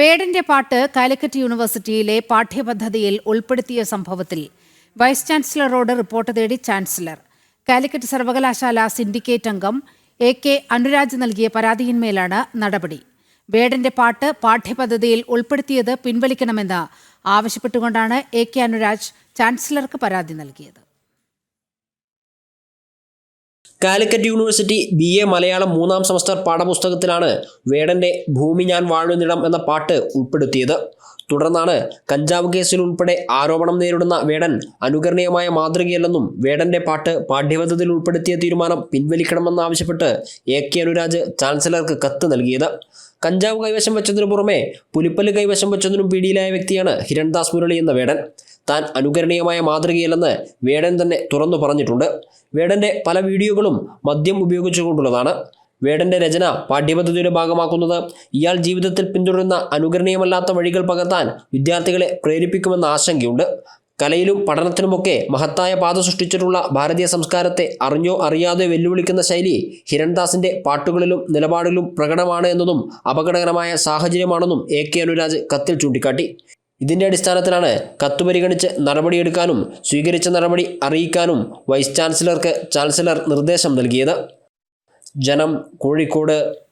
വേടന്റെ പാട്ട് കാലിക്കറ്റ് യൂണിവേഴ്സിറ്റിയിലെ പാഠ്യപദ്ധതിയിൽ ഉൾപ്പെടുത്തിയ സംഭവത്തിൽ വൈസ് ചാൻസലറോട് റിപ്പോർട്ട് തേടി ചാൻസലർ. കാലിക്കറ്റ് സർവകലാശാല സിൻഡിക്കേറ്റ് അംഗം എ കെ അനുരാജ് നൽകിയ പരാതിയിന്മേലാണ് നടപടി. വേടന്റെ പാട്ട് പാഠ്യപദ്ധതിയിൽ ഉൾപ്പെടുത്തിയത് പിൻവലിക്കണമെന്ന് ആവശ്യപ്പെട്ടുകൊണ്ടാണ് എ കെ അനുരാജ് ചാൻസലർക്ക് പരാതി നൽകിയത്. Calicut university B A Malayalam മൂന്നാം സെമസ്റ്റർ പാഠപുസ്തകത്തിലാണ് വേടന്റെ ഭൂമി ഞാൻ വാഴുന്നിടം എന്ന പാട്ട് ഉൾപ്പെടുത്തിയത്. തുടർന്നാണ് കഞ്ചാവ് കേസിൽ ഉൾപ്പെടെ ആരോപണം നേരിടുന്ന വേടൻ അനുകരണീയമായ മാതൃകയല്ലെന്നും വേടന്റെ പാട്ട് പാഠ്യപദ്ധതിയിൽ ഉൾപ്പെടുത്തിയ തീരുമാനം പിൻവലിക്കണമെന്നാവശ്യപ്പെട്ട് എ കെ അനുരാജ് ചാൻസലർക്ക് കത്ത് നൽകിയത്. കഞ്ചാവ് കൈവശം വെച്ചതിനു പുറമെ പുലിപ്പല്ല് കൈവശം വെച്ചതിനും പിടിയിലായ വ്യക്തിയാണ് ഹിരൺദാസ് മുരളി എന്ന വേടൻ. താൻ അനുകരണീയമായ മാതൃകയല്ലെന്ന് വേടൻ തന്നെ തുറന്നു പറഞ്ഞിട്ടുണ്ട്. വേടന്റെ പല വീഡിയോകളും മദ്യം ഉപയോഗിച്ചുകൊണ്ടുള്ളതാണ്. വേടന്റെ രചന പാഠ്യപദ്ധതിയുടെ ഭാഗമാക്കുന്നത്. ഇയാൾ ജീവിതത്തിൽ പിന്തുടരുന്ന അനുകരണീയമല്ലാത്ത വഴികൾ പകർത്താൻ വിദ്യാർത്ഥികളെ പ്രേരിപ്പിക്കുമെന്ന ആശങ്കയുണ്ട്. കലയിലും പഠനത്തിലുമൊക്കെ മഹത്തായ പാത സൃഷ്ടിച്ചിട്ടുള്ള ഭാരതീയ സംസ്കാരത്തെ അറിഞ്ഞോ അറിയാതെ വെല്ലുവിളിക്കുന്ന ശൈലി ഹിരൺദാസിന്റെ പാട്ടുകളിലും നിലപാടിലും പ്രകടമാണ് എന്നതും അപകടകരമായ സാഹചര്യമാണെന്നും എ കെ അനുരാജ് കത്തിൽ ചൂണ്ടിക്കാട്ടി. ഇതിന്റെ അടിസ്ഥാനത്തിലാണ് കത്ത് പരിഗണിച്ച് നടപടിയെടുക്കാനും സ്വീകരിച്ച നടപടി അറിയിക്കാനും വൈസ് ചാൻസലർക്ക് ചാൻസലർ നിർദ്ദേശം നൽകിയത്. ജനം കോഴിക്കോട്